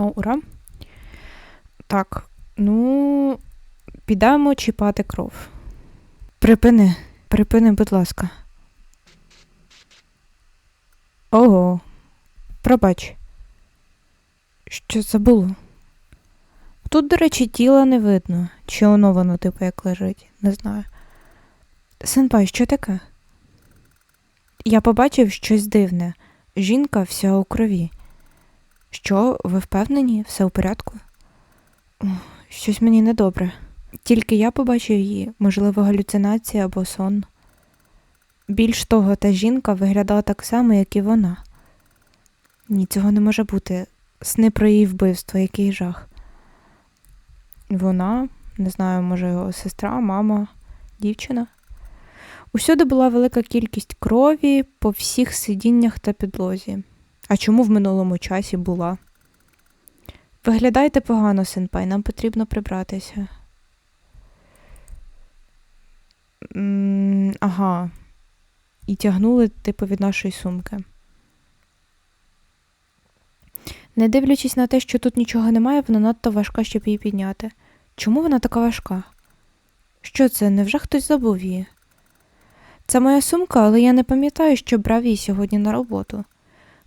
О, ура. Так, ну, підемо чіпати кров. Припини, припини, будь ласка. Ого, пробач. Що це було? Тут, до речі, тіла не видно. Чи воно воно, типу, як лежить, не знаю. Сенпай, що таке? Я побачив щось дивне. Жінка вся у крові. Що, ви впевнені? Все у порядку? Щось мені недобре. Тільки я побачив її, можливо, галюцинація або сон. Більш того, та жінка виглядала так само, як і вона. Ні, цього не може бути. Сни про її вбивство, який жах. Вона, не знаю, може, його сестра, мама, дівчина. Усюди була велика кількість крові по всіх сидіннях та підлозі. А чому в минулому часі була? Виглядаєте погано, сенпай, нам потрібно прибратися. М, Ага. І тягнули, типу, від нашої сумки. Не дивлячись на те, що тут нічого немає, вона надто важка, щоб її підняти. Чому вона така важка? Що це? Невже хтось забув її? Це моя сумка, але я не пам'ятаю, що брав її сьогодні на роботу.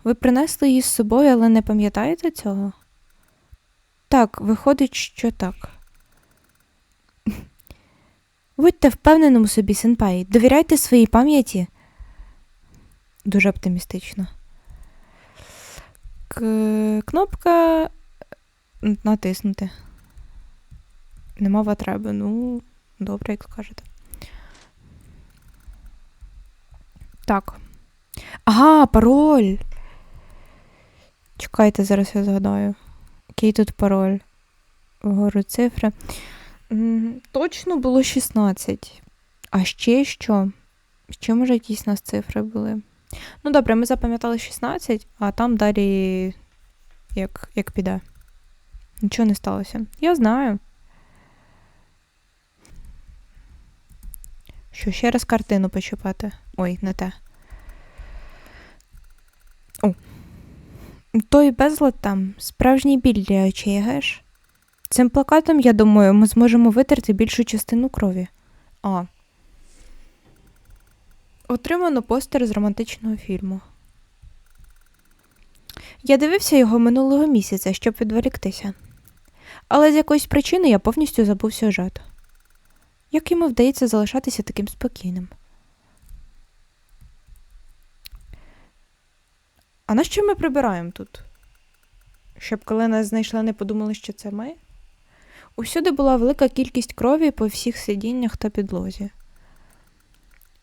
Ви принесли її з собою, але не пам'ятаєте цього? Так, виходить, що так. Будьте впевненим у собі, сенпай. Довіряйте своїй пам'яті. Дуже оптимістично. К... Кнопка натиснути. Нема потреби. Ну, добре, як скажете. Так. Ага, пароль. Чекайте, зараз я згадаю. Який тут пароль? Вгору цифри. Точно було 16. А ще що? Ще, може, якісь нас цифри були. Ну, добре, ми запам'ятали 16, а там далі як, як піде. Нічого не сталося. Я знаю. Що, ще раз картину почіпати? Ой, не те. О. Той безлад там справжній біль для очей, геш? Цим плакатом, я думаю, ми зможемо витерти більшу частину крові. А. Отримано постер з романтичного фільму. Я дивився його минулого місяця, щоб відволіктися. Але з якоїсь причини я повністю забув сюжет. Як йому вдається залишатися таким спокійним? А на що ми прибираємо тут? Щоб коли нас знайшли, не подумали, що це ми? Усюди була велика кількість крові по всіх сидіннях та підлозі.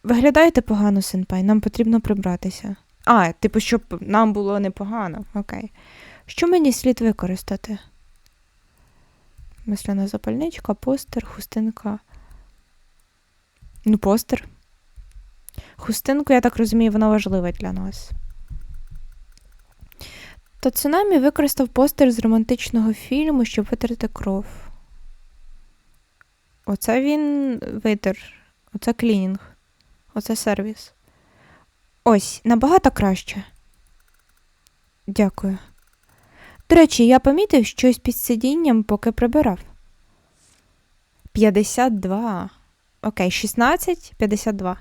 Виглядаєте погано, сенпай, нам потрібно прибратися. А, типу, щоб нам було непогано. Окей. Що мені слід використати? Мисляна запальничка, постер, хустинка. Ну, постер. Хустинку, я так розумію, вона важлива для нас. То Цунамі використав постер з романтичного фільму, щоб витерти кров. Оце він витер. Оце клінінг. Оце сервіс. Ось, набагато краще. Дякую. До речі, я помітив щось під сидінням, поки прибирав. 52. Окей, 16, 52.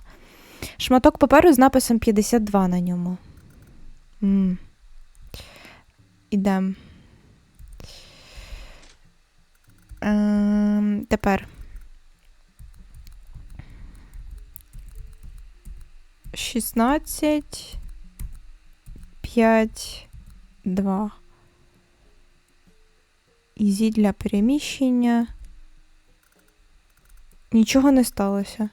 Шматок паперу з написом 52 на ньому. М. Ідем. Ем, тепер. 16, 5, 2. Ізі для переміщення. Нічого не сталося.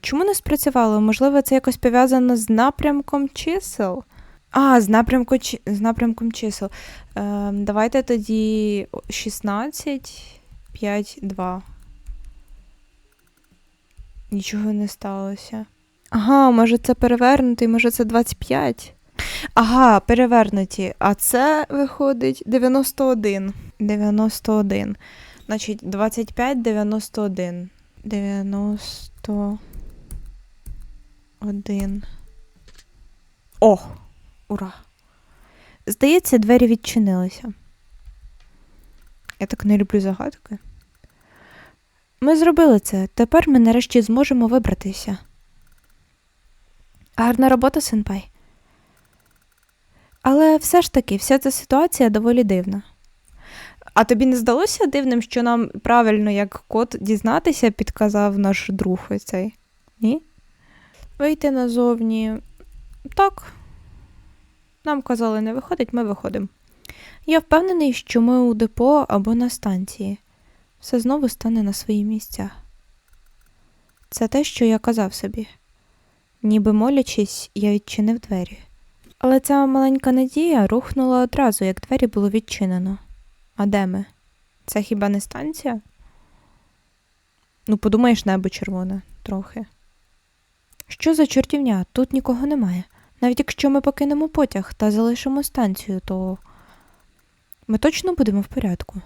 Чому не спрацювало? Можливо, це якось пов'язано з напрямком чисел? А, з, напрямку, з напрямком чисел. Е, давайте тоді 16, 5, 2. Нічого не сталося. Ага, може це перевернутий, може це 25. Ага, перевернуті. А це виходить 91. 91. Значить, 25, 91. 91. О! Ура! Здається, двері відчинилися. Я так не люблю загадки. Ми зробили це. Тепер ми нарешті зможемо вибратися. Гарна робота, сенпай. Але все ж таки, вся ця ситуація доволі дивна. А тобі не здалося дивним, що нам правильно, як код дізнатися, підказав наш друг цей? Ні? Вийти назовні. Так. Нам казали, не виходить, ми виходимо. Я впевнений, що ми у депо або на станції. Все знову стане на свої місця. Це те, що я казав собі. Ніби молячись, я відчинив двері. Але ця маленька надія рухнула одразу, як двері було відчинено. А де ми? Це хіба не станція? Ну, подумаєш, небо червоне трохи. Що за чортівня? Тут нікого немає. Навіть якщо ми покинемо потяг та залишимо станцію, то ми точно будемо в порядку.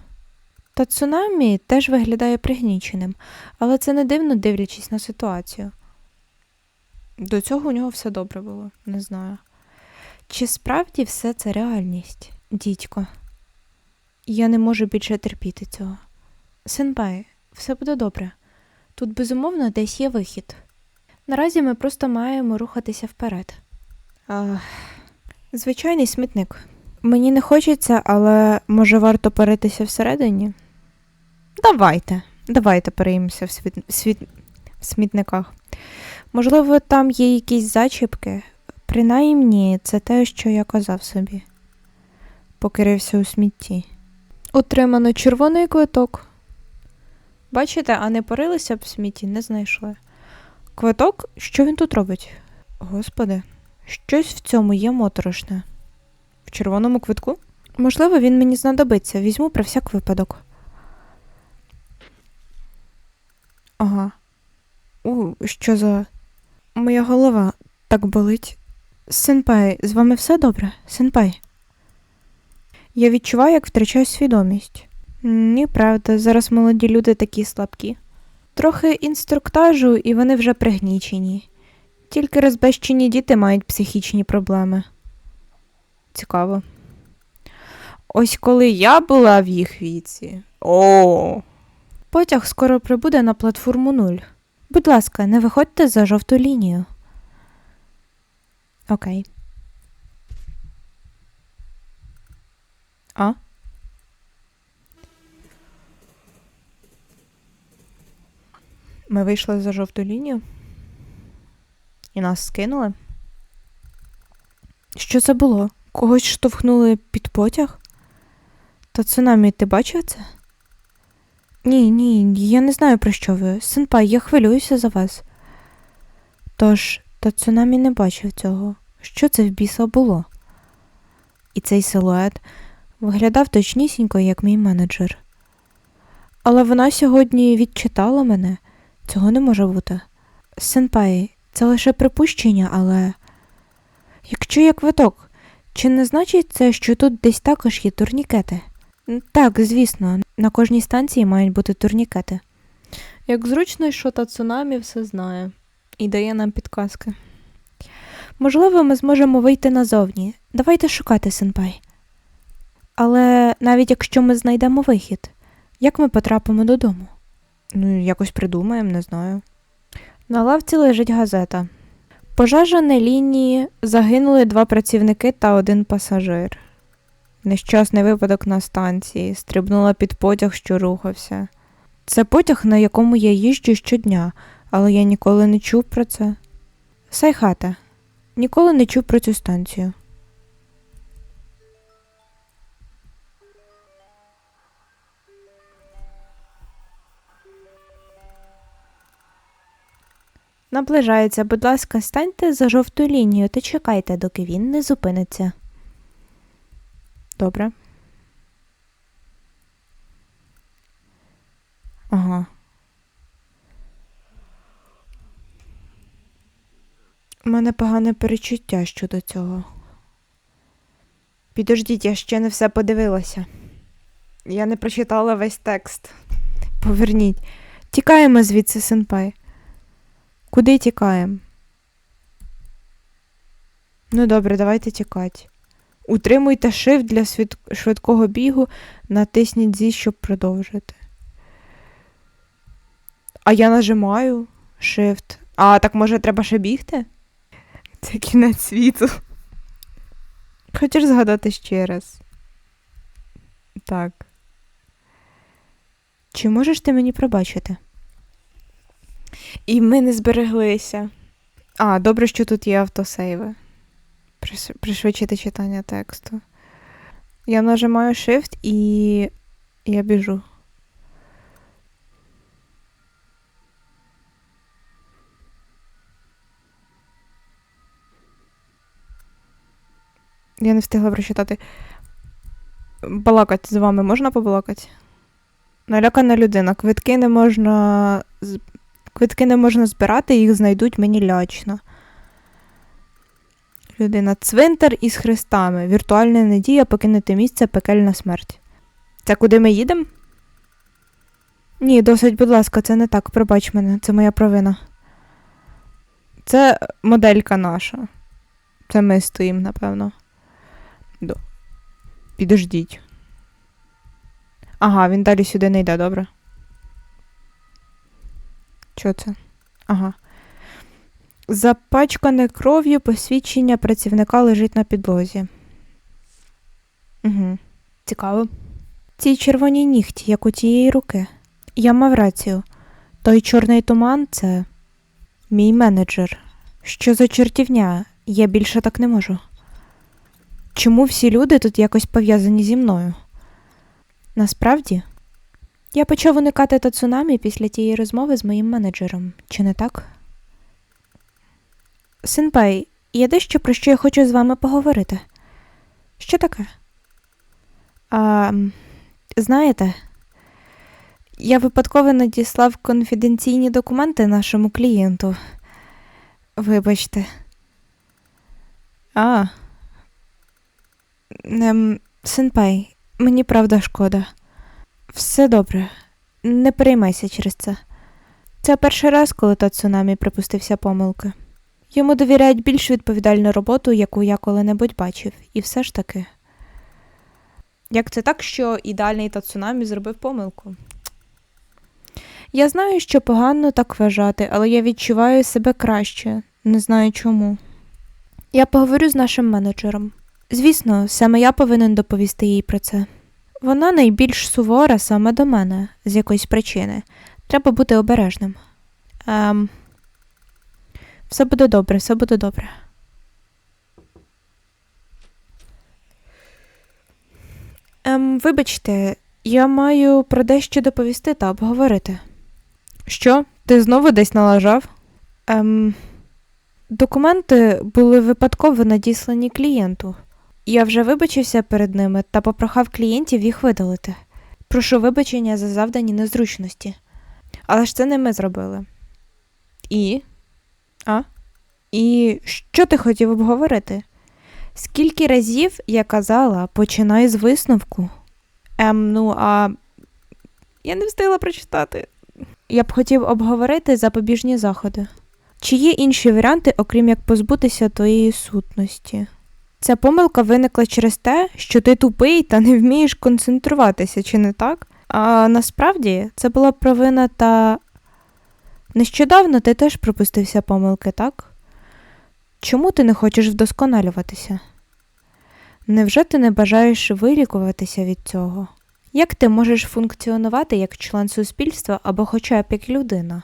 Та цунамі теж виглядає пригніченим, але це не дивно дивлячись на ситуацію. До цього у нього все добре було, не знаю. Чи справді все це реальність, дідько? Я не можу більше терпіти цього. Сенпай, все буде добре. Тут безумовно десь є вихід. Наразі ми просто маємо рухатися вперед. Звичайний смітник. Мені не хочеться, але може варто перетися всередині? Давайте, давайте переймося в, світ... світ... в смітниках. Можливо, там є якісь зачіпки. Принаймні, це те, що я казав собі. Покирився у смітті. Отримано червоний квиток. Бачите, а не порилися б в смітті, не знайшли. Квиток? Що він тут робить? Господи, щось в цьому є моторошне. В червоному квитку? Можливо, він мені знадобиться. Візьму про всяк випадок. Ага. У, що за. Моя голова так болить. Сенпай, з вами все добре? Сенпай. Я відчуваю, як втрачаю свідомість. Ні, правда, зараз молоді люди такі слабкі. Трохи інструктажу, і вони вже пригнічені. Тільки розбещені діти мають психічні проблеми. Цікаво. Ось коли я була в їх віці. О. Потяг скоро прибуде на платформу 0. Будь ласка, не виходьте за жовту лінію. Окей. А? Ми вийшли за жовту лінію. І нас скинули. Що це було? Когось штовхнули під потяг? Та цунамі, ти бачив це? Ні, ні, я не знаю, про що ви. Сенпай, я хвилююся за вас. Тож, та цунамі не бачив цього. Що це в біса було? І цей силует виглядав точнісінько, як мій менеджер. Але вона сьогодні відчитала мене. Цього не може бути. Сенпай, це лише припущення, але. Якщо є квиток, чи не значить це, що тут десь також є турнікети? Так, звісно, на кожній станції мають бути турнікети. Як зручно, що та цунамі все знає і дає нам підказки. Можливо, ми зможемо вийти назовні. Давайте шукати сенпай. Але навіть якщо ми знайдемо вихід, як ми потрапимо додому? Ну, якось придумаємо, не знаю. На лавці лежить газета. Пожежа на лінії загинули два працівники та один пасажир. Нещасний випадок на станції, стрибнула під потяг, що рухався. Це потяг, на якому я їжджу щодня, але я ніколи не чув про це. Сайхата. Ніколи не чув про цю станцію. Наближається, будь ласка, станьте за жовту лінію та чекайте, доки він не зупиниться. Добре. Ага. У мене погане перечуття щодо цього. Підождіть, я ще не все подивилася. Я не прочитала весь текст. Поверніть. Тікаємо звідси, сенпай. Куди тікаємо? Ну добре, давайте тікати. Утримуйте shift для швидкого бігу, натисніть зі, щоб продовжити. А я нажимаю shift. А, так може треба ще бігти? Це кінець світу. Хочеш згадати ще раз? Так. Чи можеш ти мені пробачити? І ми не збереглися. А, добре, що тут є автосейви. Приш- Пришвидшити читання тексту. Я нажимаю Shift і я біжу. Я не встигла прочитати. Балакати з вами можна побалакати? Налякана людина. Квитки не можна. Квитки не можна збирати, їх знайдуть мені лячно. Людина. Цвинтар із хрестами. Віртуальна надія покинути місце пекельна смерть. Це куди ми їдемо? Ні, досить, будь ласка, це не так. Пробач мене, це моя провина. Це моделька наша. Це ми стоїмо, напевно. До. Підождіть. Ага, він далі сюди не йде, добре. Що це? Ага. Запачкане кров'ю посвідчення працівника лежить на підлозі. Угу. Цікаво. Ці червоні нігті, як у тієї руки. Я мав рацію. Той чорний туман це мій менеджер. Що за чортівня? Я більше так не можу. Чому всі люди тут якось пов'язані зі мною? Насправді, я почав уникати та цунамі після тієї розмови з моїм менеджером, чи не так? Синпай, є дещо, про що я хочу з вами поговорити. Що таке? А, знаєте, я випадково надіслав конфіденційні документи нашому клієнту. Вибачте. А. Ем, Синпай, мені правда шкода. Все добре. Не переймайся через це. Це перший раз, коли та цунамі припустився помилки. Йому довіряють більш відповідальну роботу, яку я коли-небудь бачив, і все ж таки. Як це так, що ідеальний Тацунамі зробив помилку? Я знаю, що погано так вважати, але я відчуваю себе краще, не знаю чому. Я поговорю з нашим менеджером. Звісно, саме я повинен доповісти їй про це. Вона найбільш сувора саме до мене, з якоїсь причини. Треба бути обережним. Ем... Все буде добре, все буде добре. Ем, вибачте, я маю про дещо доповісти та обговорити. Що? Ти знову десь налажав? Ем, документи були випадково надіслані клієнту. Я вже вибачився перед ними та попрохав клієнтів їх видалити. Прошу вибачення за завдані незручності. Але ж це не ми зробили. І? А? І що ти хотів обговорити? Скільки разів я казала, починай з висновку. Ем, ну, а я не встигла прочитати. Я б хотів обговорити запобіжні заходи. Чи є інші варіанти, окрім як позбутися твоєї сутності? Ця помилка виникла через те, що ти тупий та не вмієш концентруватися, чи не так? А насправді це була провина та. Нещодавно ти теж припустився помилки, так? Чому ти не хочеш вдосконалюватися? Невже ти не бажаєш вилікуватися від цього? Як ти можеш функціонувати як член суспільства або хоча б як людина?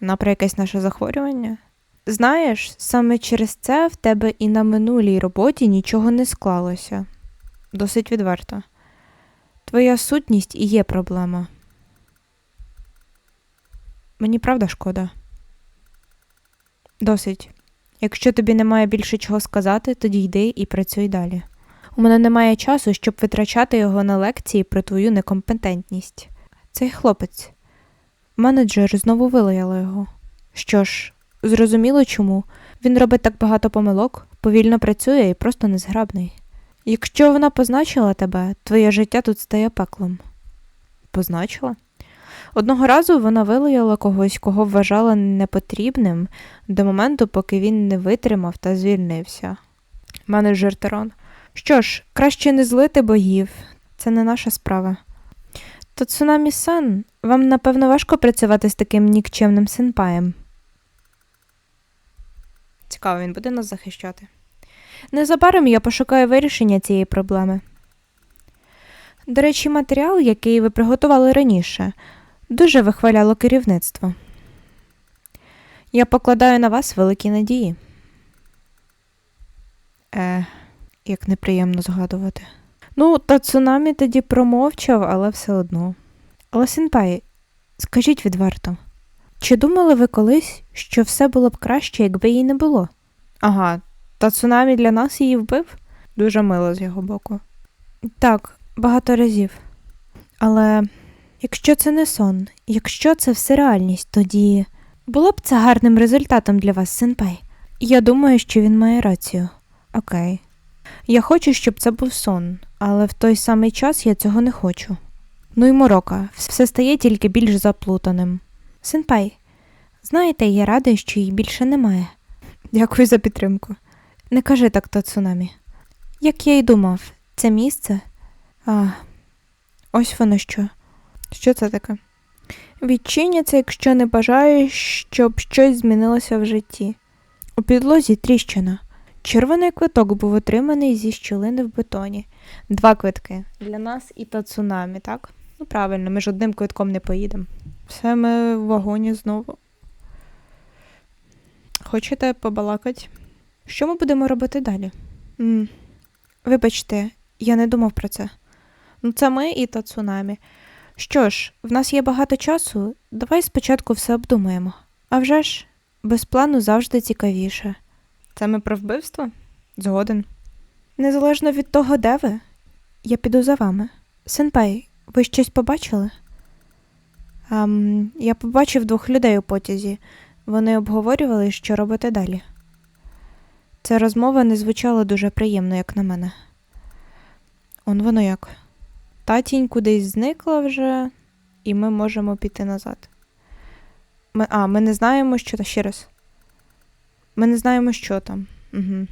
Наприклад, якесь наше захворювання? Знаєш, саме через це в тебе і на минулій роботі нічого не склалося. Досить відверто. Твоя сутність і є проблема. Мені правда шкода. Досить. Якщо тобі немає більше чого сказати, тоді йди і працюй далі. У мене немає часу, щоб витрачати його на лекції про твою некомпетентність. Цей хлопець. Менеджер знову вилаяла його. Що ж, зрозуміло чому. Він робить так багато помилок, повільно працює і просто незграбний. Якщо вона позначила тебе, твоє життя тут стає пеклом. Позначила? Одного разу вона вилаяла когось, кого вважала непотрібним до моменту, поки він не витримав та звільнився. Менеджер Терон. Що ж, краще не злити богів, це не наша справа. То цунамі сан, вам напевно важко працювати з таким нікчемним сенпаєм. Цікаво, він буде нас захищати. Незабаром я пошукаю вирішення цієї проблеми. До речі, матеріал, який ви приготували раніше, дуже вихваляло керівництво. Я покладаю на вас великі надії. Е, як неприємно згадувати. Ну, та цунамі тоді промовчав, але все одно. Але сенпай, скажіть відверто, чи думали ви колись, що все було б краще, якби її не було? Ага, та цунамі для нас її вбив? Дуже мило з його боку. Так, багато разів. Але якщо це не сон, якщо це все реальність, тоді було б це гарним результатом для вас, сенпай. Я думаю, що він має рацію. Окей. Я хочу, щоб це був сон, але в той самий час я цього не хочу. Ну і морока, все стає тільки більш заплутаним. Сенпай, знаєте, я радий, що її більше немає. Дякую за підтримку. Не кажи так, то цунамі. Як я й думав, це місце. А, ось воно що. Що це таке? Відчиняться, якщо не бажаєш, щоб щось змінилося в житті. У підлозі тріщина. Червоний квиток був отриманий зі щілини в бетоні. Два квитки для нас і та цунамі, так? Ну правильно, ми ж одним квитком не поїдемо. Все ми в вагоні знову. Хочете побалакати? Що ми будемо робити далі? м Вибачте, я не думав про це. Ну, це ми і та цунамі. Що ж, в нас є багато часу, давай спочатку все обдумаємо. А вже ж, без плану завжди цікавіше. Це ми про вбивство? Згоден. Незалежно від того, де ви, я піду за вами. Сенпай, ви щось побачили? Ам, я побачив двох людей у потязі. Вони обговорювали, що робити далі. Ця розмова не звучала дуже приємно, як на мене. Он воно як. Татінь кудись зникла вже, і ми можемо піти назад. Ми, а, ми не знаємо, що там ще раз. Ми не знаємо, що там. Угу.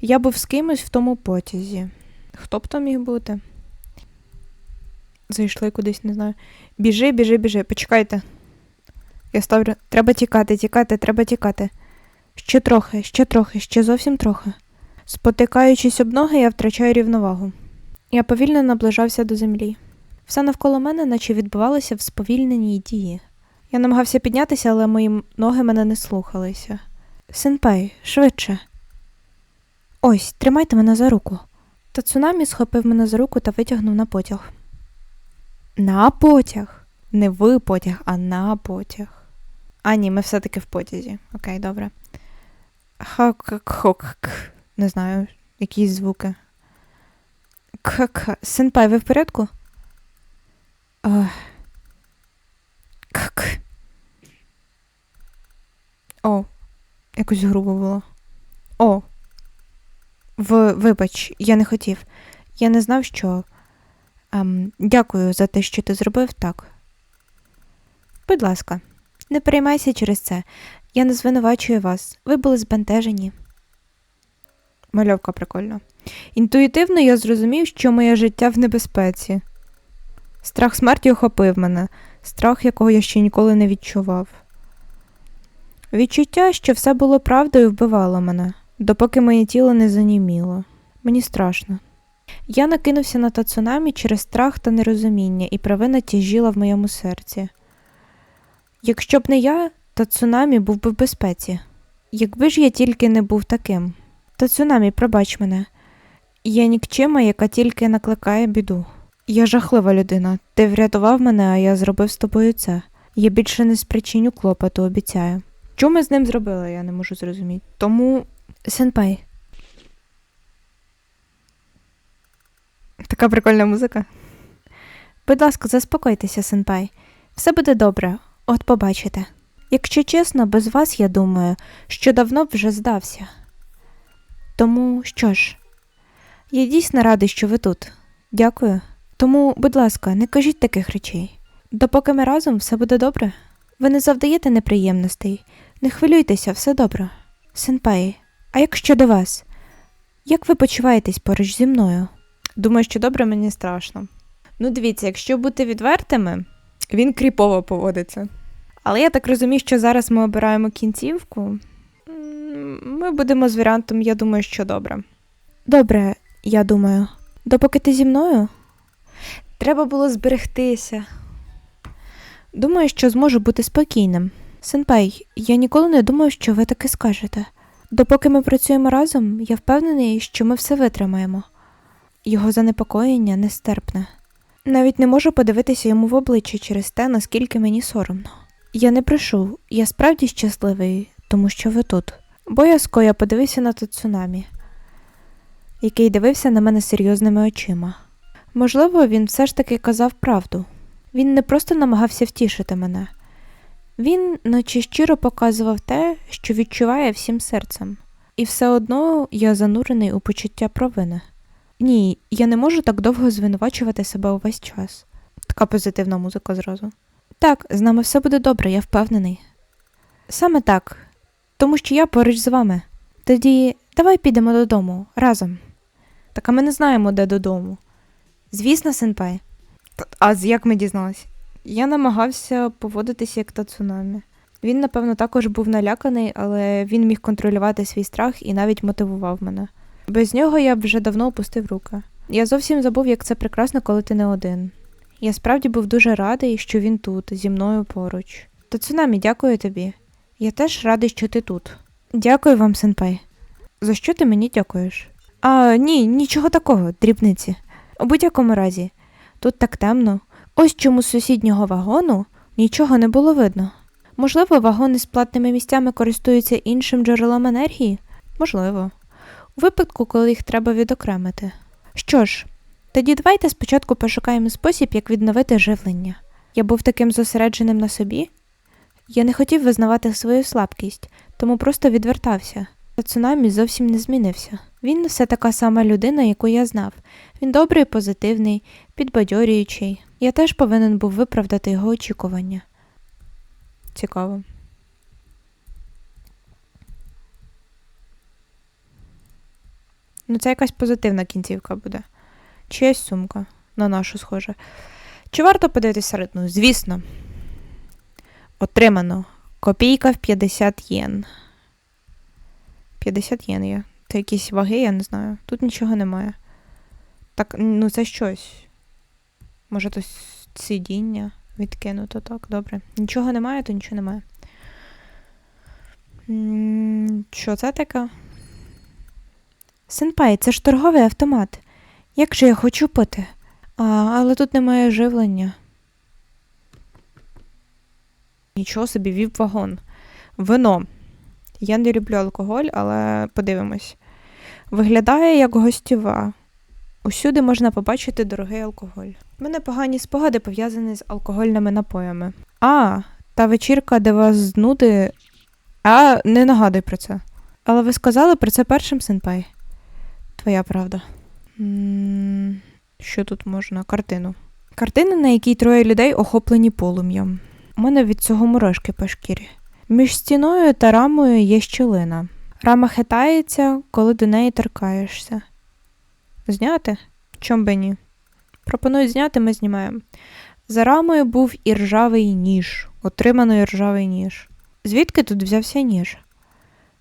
Я був з кимось в тому потязі. Хто б то міг бути? Зайшли кудись, не знаю. Біжи, біжи, біжи, почекайте. Я ставлю. Треба тікати, тікати, треба тікати. Ще трохи, ще трохи, ще зовсім трохи. Спотикаючись об ноги, я втрачаю рівновагу. Я повільно наближався до землі. Все навколо мене, наче відбувалося в сповільненій дії. Я намагався піднятися, але мої ноги мене не слухалися. Сенпай, швидше. Ось, тримайте мене за руку. Та цунамі схопив мене за руку та витягнув на потяг. На потяг. Не в потяг, а на потяг. А, ні, ми все-таки в потязі. Окей, добре. Хак-хок. Не знаю, якісь звуки. К-к. Сенпай, ви в порядку? К-к. О, якось грубо було. О. В, вибач, я не хотів. Я не знав, що. Ем, дякую за те, що ти зробив так. Будь ласка, не переймайся через це. Я не звинувачую вас. Ви були збентежені. Мальовка прикольно. Інтуїтивно я зрозумів, що моє життя в небезпеці. Страх смерті охопив мене, страх, якого я ще ніколи не відчував. Відчуття, що все було правдою, вбивало мене, допоки моє тіло не заніміло. Мені страшно. Я накинувся на тацунамі через страх та нерозуміння, і провина тяжіла в моєму серці. Якщо б не я, тацунамі був би в безпеці. Якби ж я тільки не був таким. Тацунамі, пробач мене. Я нікчима, яка тільки накликає біду. Я жахлива людина. Ти врятував мене, а я зробив з тобою це. Я більше не спричиню клопоту, обіцяю. Що ми з ним зробили, я не можу зрозуміти. Тому. Сенпай. Така прикольна музика. Будь ласка, заспокойтеся, сенпай. Все буде добре, от побачите. Якщо чесно, без вас я думаю, що давно б вже здався. Тому що ж, я дійсно радий, що ви тут. Дякую. Тому, будь ласка, не кажіть таких речей. Допоки ми разом все буде добре. Ви не завдаєте неприємностей. Не хвилюйтеся, все добре. Сенпай, а як щодо вас? Як ви почуваєтесь поруч зі мною? Думаю, що добре мені страшно. Ну, дивіться, якщо бути відвертими, він кріпово поводиться. Але я так розумію, що зараз ми обираємо кінцівку. Ми будемо з варіантом, я думаю, що добре. Добре, я думаю. Допоки ти зі мною? Треба було зберегтися. Думаю, що зможу бути спокійним. Сенпай, я ніколи не думав, що ви таки скажете. Допоки ми працюємо разом, я впевнений, що ми все витримаємо. Його занепокоєння нестерпне. Навіть не можу подивитися йому в обличчя через те, наскільки мені соромно. Я не брешу, я справді щасливий, тому що ви тут. Боязко я подивився на Тацунамі, який дивився на мене серйозними очима. Можливо, він все ж таки казав правду. Він не просто намагався втішити мене. Він, наче щиро показував те, що відчуває всім серцем. І все одно я занурений у почуття провини. Ні, я не можу так довго звинувачувати себе увесь час. Така позитивна музика зразу. Так, з нами все буде добре, я впевнений. Саме так, тому що я поруч з вами. Тоді давай підемо додому разом. Так а ми не знаємо, де додому. Звісно, сенпай. А як ми дізналися? Я намагався поводитися як Тацунамі. Він, напевно, також був наляканий, але він міг контролювати свій страх і навіть мотивував мене. Без нього я б вже давно опустив руки. Я зовсім забув, як це прекрасно, коли ти не один. Я справді був дуже радий, що він тут, зі мною поруч. Тацунамі, дякую тобі. Я теж радий, що ти тут. Дякую вам, сенпай. За що ти мені дякуєш? А, ні, нічого такого, дрібниці. У будь-якому разі, тут так темно. Ось чому з сусіднього вагону нічого не було видно. Можливо, вагони з платними місцями користуються іншим джерелом енергії? Можливо. Випадку, коли їх треба відокремити. Що ж, тоді давайте спочатку пошукаємо спосіб, як відновити живлення. Я був таким зосередженим на собі. Я не хотів визнавати свою слабкість, тому просто відвертався. Та цунамі зовсім не змінився. Він все така сама людина, яку я знав. Він добрий, позитивний, підбадьорюючий. Я теж повинен був виправдати його очікування. Цікаво. Ну, це якась позитивна кінцівка буде. Чиясь сумка на нашу схоже. Чи варто подивитися середину? Звісно. Отримано. Копійка в 50 єн. 50 єн є. Це якісь ваги, я не знаю. Тут нічого немає. Так, ну це щось. Може, то сидіння відкинуто, так, добре. Нічого немає, то нічого немає. Що це таке? Сенпай, це ж торговий автомат. Як же я хочу пити? А, але тут немає живлення. Нічого собі, віп вагон. Вино. Я не люблю алкоголь, але подивимось. Виглядає як гостєва. Усюди можна побачити дорогий алкоголь. У мене погані спогади пов'язані з алкогольними напоями. А, та вечірка, де вас знуди. А, не нагадуй про це. Але ви сказали про це першим, сенпай. Твоя правда. що тут можна? Картину. Картина, на якій троє людей охоплені полум'ям. У мене від цього мурашки по шкірі. Між стіною та рамою є щілина. Рама хитається, коли до неї торкаєшся. Зняти? Чом би ні? Пропоную зняти, ми знімаємо. За рамою був і ржавий ніж, отримано і ржавий ніж. Звідки тут взявся ніж?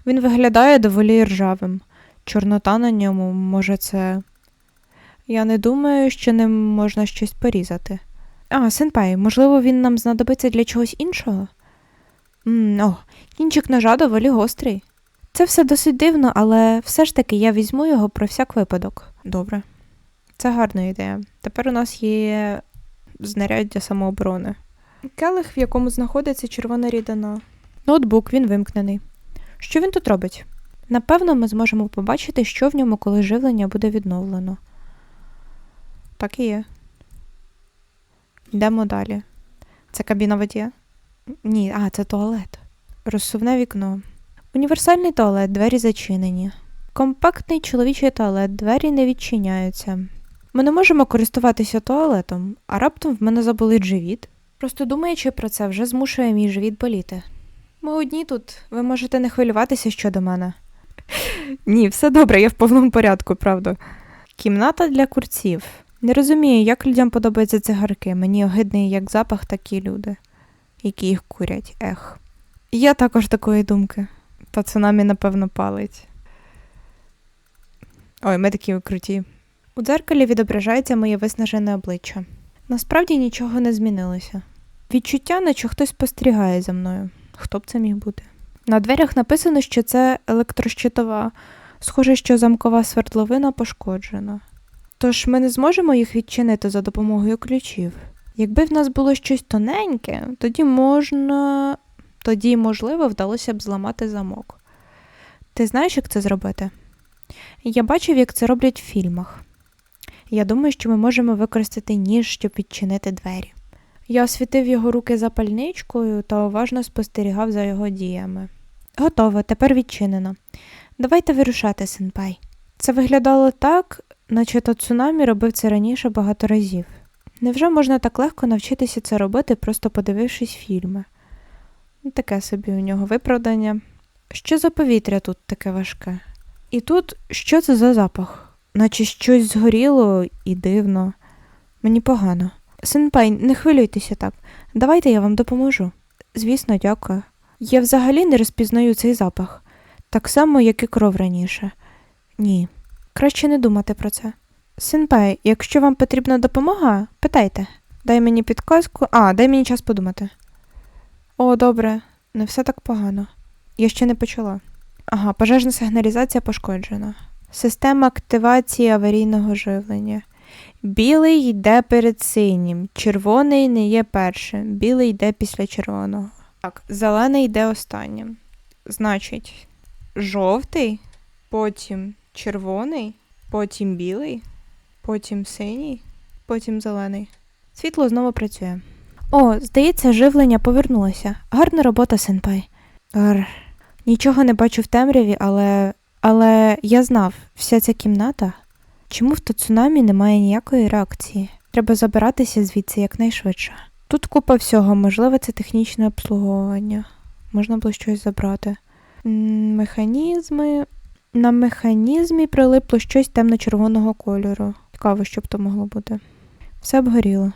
Він виглядає доволі ржавим. Чорнота на ньому, може, це. Я не думаю, що ним можна щось порізати. А, сенпай, можливо, він нам знадобиться для чогось іншого? о, кінчик ножа доволі гострий. Це все досить дивно, але все ж таки я візьму його про всяк випадок. Добре. Це гарна ідея. Тепер у нас є знаряддя самооборони. Келих, в якому знаходиться червона рідина. Ноутбук, він вимкнений. Що він тут робить? Напевно, ми зможемо побачити, що в ньому, коли живлення буде відновлено. Так і є. Йдемо далі. Це кабіна водія? Ні, а, це туалет. Розсувне вікно. Універсальний туалет, двері зачинені. Компактний чоловічий туалет, двері не відчиняються. Ми не можемо користуватися туалетом, а раптом в мене заболить живіт. Просто думаючи про це, вже змушує мій живіт боліти. Ми одні тут, ви можете не хвилюватися щодо мене. Ні, все добре, я в повному порядку, правда. Кімната для курців. Не розумію, як людям подобаються цигарки. Мені огидний як запах, так і люди, які їх курять. Ех. Я також такої думки. Та цунамі, напевно, палить. Ой, ми такі круті. У дзеркалі відображається моє виснажене обличчя. Насправді нічого не змінилося. Відчуття, наче хтось спостерігає за мною. Хто б це міг бути? На дверях написано, що це електрощитова. Схоже, що замкова свердловина пошкоджена. Тож ми не зможемо їх відчинити за допомогою ключів. Якби в нас було щось тоненьке, тоді можна. Тоді, можливо, вдалося б зламати замок. Ти знаєш, як це зробити? Я бачив, як це роблять в фільмах. Я думаю, що ми можемо використати ніж, щоб відчинити двері. Я освітив його руки запальничкою та уважно спостерігав за його діями. Готово, тепер відчинено. Давайте вирушати, сенпай. Це виглядало так, наче то цунамі робив це раніше багато разів. Невже можна так легко навчитися це робити, просто подивившись фільми? Таке собі у нього виправдання. Що за повітря тут таке важке? І тут що це за запах? Наче щось згоріло і дивно. Мені погано. Сенпай, не хвилюйтеся так. Давайте я вам допоможу. Звісно, дякую. Я взагалі не розпізнаю цей запах, так само, як і кров раніше. Ні, краще не думати про це. Сенпай, якщо вам потрібна допомога, питайте. Дай мені підказку. А, дай мені час подумати. О, добре, не все так погано. Я ще не почала. Ага, пожежна сигналізація пошкоджена. Система активації аварійного живлення. Білий йде перед синім, червоний не є першим, білий йде після червоного. Так, зелений йде останнім. Значить, жовтий, потім червоний, потім білий, потім синій, потім зелений. Світло знову працює. О, здається, живлення повернулося. Гарна робота, сенпай. Гар. Нічого не бачу в темряві, але. Але я знав, вся ця кімната. Чому в цунамі немає ніякої реакції? Треба забиратися звідси якнайшвидше. Тут купа всього, можливо, це технічне обслуговування. Можна було щось забрати. Механізми. На механізмі прилипло щось темно-червоного кольору. Цікаво, що б то могло бути. Все обгоріло.